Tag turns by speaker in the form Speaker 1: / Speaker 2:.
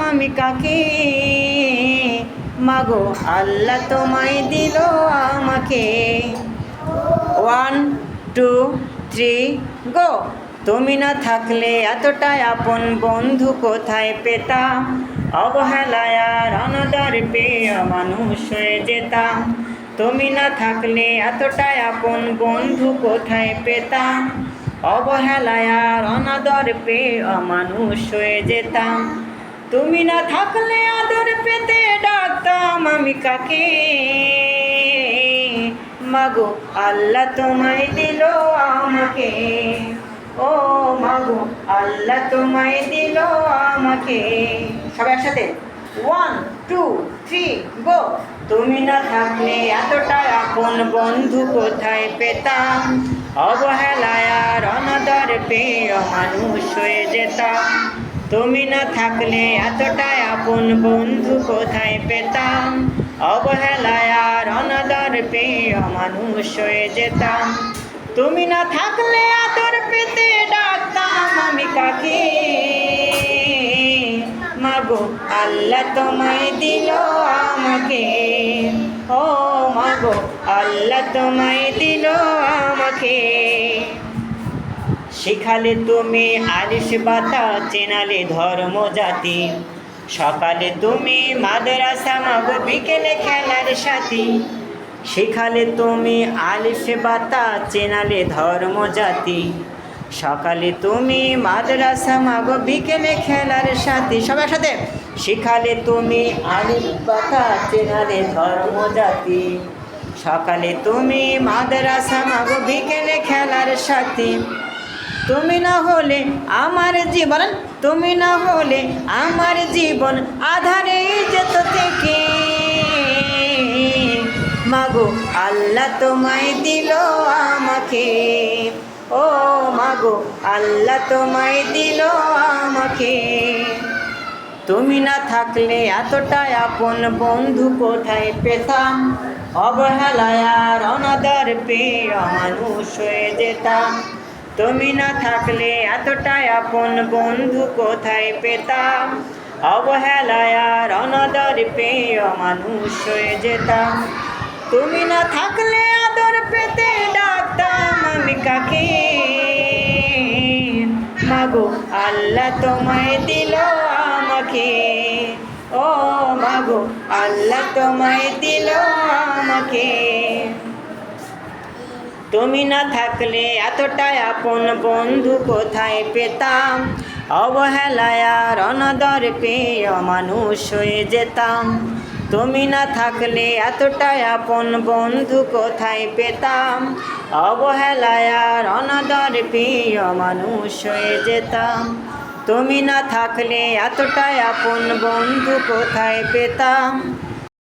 Speaker 1: আমি কাকে। মাগো, আল্লাহ তোমায় দিল আমাকে। ওয়ান টু থ্রি গো তুমি না থাকলে এতটাই আপন বন্ধু কোথায় পেতাম? অবহেলায় আর অনাদর পেয়ে মানুষ হয়ে যেতাম। তুমি না থাকলে এতটাই আপন বন্ধু কোথায় পেতাম? অবহেলায় আর অনাদর পেয়ে মানুষ হয়ে যেতাম। তুমি না থাকলে আদর পেতে ডাকতাম আমি কাকে? মাগো, আল্লাহ তোমায় দিল আমাকে। ও মাগো, আল্লাহ তোমায় দিল আমাকে। সবাই একসাথে। ওয়ান টু থ্রি গো তুমি না থাকলে এতটা আপন বন্ধু কোথায় পেতাম? অবহেলায় আর অনাদর পেয়ে মানুষ হয়ে যেতাম। তুমি না থাকলে এতটাই আপন বন্ধু কোথায় পেতাম? অবহেলায় আর অনাদর পেয়ে মানুষ হয়ে যেতাম। তুমি না থাকলে আদর পেতে ডাকতাম আমি কাকে? মাগো, আল্লাহ তোমায় দিল আমাকে। ও মাগো, আল্লাহ তোমায় দিল আমাকে। শিখালে তুমি আলিশ বাতা, চেনালে ধর্ম জাতি। সকালে তুমি মাদ্রাসা মাগো, বিকেলে খেলার সাথী। শিখালে তুমি আলিশ বাতা, চেনালে ধর্ম জাতি। সকালে তুমি মাদ্রাসা মাগো, বিকেলে খেলার সাথী। সবার সাথে শিখালে তুমি আলিফ বাতা, চেনালে ধর্ম জাতি। সকালে তুমি মাদ্রাসা মাগো, বিকেলে খেলার সাথী। তুমি না হলে আমার জীবন, তুমি না হলে আমার জীবন আধারে যেত থেকে। মাগো, আল্লাহ তোমায় দিল আমাকে। ও মাগো, আল্লাহ তোমায় দিল আমাকে। তুমি না থাকলে এতটাই আপন বন্ধু কোথায় পেতাম? অবহেলায় আর অনাদার পেয়ে মানুষ হয়ে যেতাম। তুমি না থাকলে এতটাই আপন বন্ধু কোথায় পেতাম? অবহেলায় আর অনাদর পেয়ে মানুষ হয়ে যেতাম। তুমি না থাকলে আদর পেতে ডাকতাম আমি কাকে? মাগো, আল্লাহ তোমায় দিল আমাকে। ও মাগো, আল্লাহ তোমায় দিল আমাকে। তুমি না থাকলে এতটাই আপন বন্ধু কোথায় পেতাম? অবহেলায় আর অনাদর পেয়ে মানুষ হয়ে যেতাম। তুমি না থাকলে এতটাই আপন বন্ধু কোথায় পেতাম? অবহেলায় আর অনাদর পেয়ে মানুষ হয়ে যেতাম। তুমি না থাকলে এতটাই আপন বন্ধু কোথায় পেতাম?